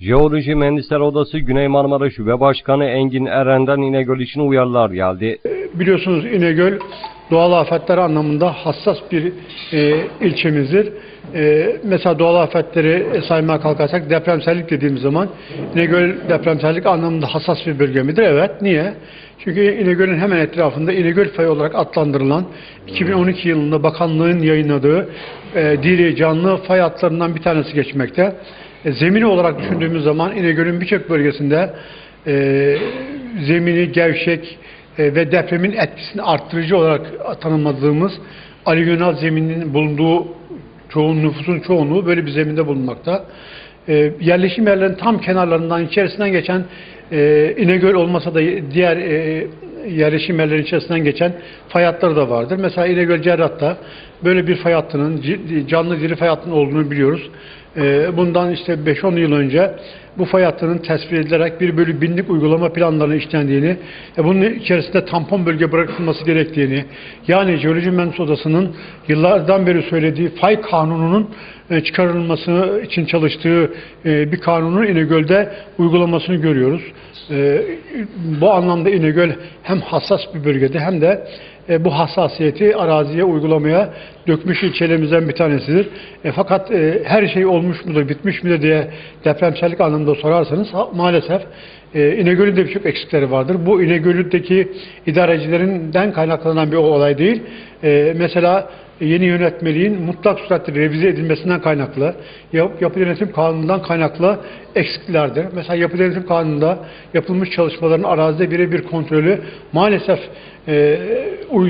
Jeoloji Mühendisler Odası Güney Marmara Şube Başkanı Engin Eren'den İnegöl için uyarılar geldi. Biliyorsunuz İnegöl doğal afetler anlamında hassas bir e, ilçemizdir. E, mesela doğal afetleri saymaya kalkarsak depremsellik dediğimiz zaman İnegöl depremsellik anlamında hassas bir bölge midir? Evet. Niye? Çünkü İnegöl'ün hemen etrafında İnegöl fayı olarak adlandırılan 2012 yılında bakanlığın yayınladığı e, diri canlı fay hatlarından bir tanesi geçmekte. E, zemini olarak düşündüğümüz zaman İnegöl'ün birçok bölgesinde e, zemini gevşek, e, ve depremin etkisini arttırıcı olarak tanımladığımız alüvyonal zeminin bulunduğu çoğun nüfusun çoğunluğu böyle bir zeminde bulunmakta. E, yerleşim yerlerinin tam kenarlarından içerisinden geçen e, İnegöl olmasa da diğer e, yerleşim yerlerinin içerisinden geçen fay hatları da vardır. Mesela İnegöl Cerrah'ta böyle bir fay hattının canlı diri fay hattının olduğunu biliyoruz. E, bundan işte 5-10 yıl önce bu fay hattının tespit edilerek bir bölü binlik uygulama planlarının işlendiğini, e, bunun içerisinde tampon bölge bırakılması gerektiğini, yani Jeoloji Mühendisleri Odası'nın yıllardan beri söylediği fay kanununun e, çıkarılması için çalıştığı e, bir kanunun İnegöl'de uygulamasını görüyoruz. Bu anlamda İnegöl hem hassas bir bölgede hem de e, bu hassasiyeti araziye uygulamaya dökmüş ilçelerimizden bir tanesidir. E, fakat e, her şey olmuş mudur, bitmiş midir diye depremsellik anlamında sorarsanız maalesef e, İnegöl'ün de birçok eksikleri vardır. Bu İnegöl'deki idarecilerinden kaynaklanan bir olay değil. E, mesela yeni yönetmeliğin mutlak suretle revize edilmesinden kaynaklı, yap- yapı denetim kanunundan kaynaklı eksiklerdir. Mesela yapı denetim kanununda yapılmış çalışmaların arazide birebir kontrolü maalesef e,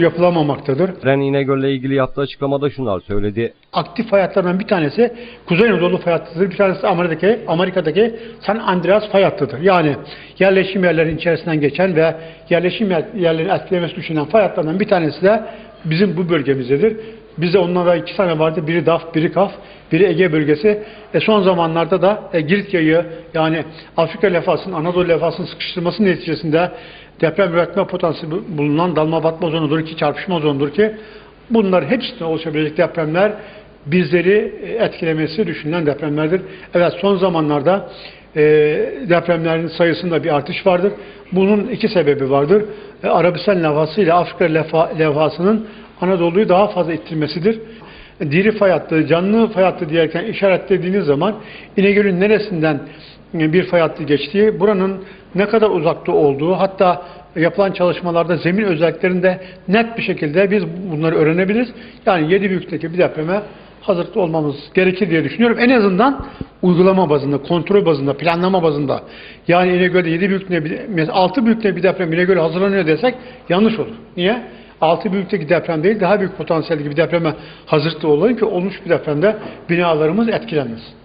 yapılamamaktadır. Eren İnegöl'le ilgili yaptığı açıklamada şunlar söyledi. Aktif fay hatlarından bir tanesi Kuzey Anadolu fay hattıdır. Bir tanesi Amerika'daki, Amerika'daki San Andreas fay hattıdır. Yani yerleşim yerlerinin içerisinden geçen ve yerleşim yer- yerlerini etkilemesi düşünen fay hatlarından bir tanesi de bizim bu bölgemizdedir. Bize onlara iki tane vardı. Biri DAF, biri KAF, biri Ege bölgesi. E son zamanlarda da e, Girit yayı yani Afrika lefasının Anadolu lefasının sıkıştırması neticesinde deprem üretme potansiyeli bulunan dalma batma zonudur ki çarpışma zonudur ki bunlar hepsinde oluşabilecek depremler bizleri e, etkilemesi düşünülen depremlerdir. Evet son zamanlarda e, depremlerin sayısında bir artış vardır. Bunun iki sebebi vardır. E, Arabistan levhası ile Afrika lefa, levhasının Anadolu'yu daha fazla ittirmesidir. Diri fay hattı, canlı fay hattı diyerken işaretlediğiniz zaman İnegöl'ün neresinden bir fay hattı geçtiği, buranın ne kadar uzakta olduğu, hatta yapılan çalışmalarda zemin özelliklerinde net bir şekilde biz bunları öğrenebiliriz. Yani 7 büyüklükteki bir depreme hazırlıklı olmamız gerekir diye düşünüyorum. En azından uygulama bazında, kontrol bazında, planlama bazında. Yani İnegöl'de 7 büyüklüğüne, bir- mesela 6 büyüklüğüne bir deprem İnegöl'e hazırlanıyor desek yanlış olur. Niye? 6 büyüklükteki deprem değil, daha büyük potansiyeldeki bir depreme hazırlıklı olalım ki olmuş bir depremde binalarımız etkilenmesin.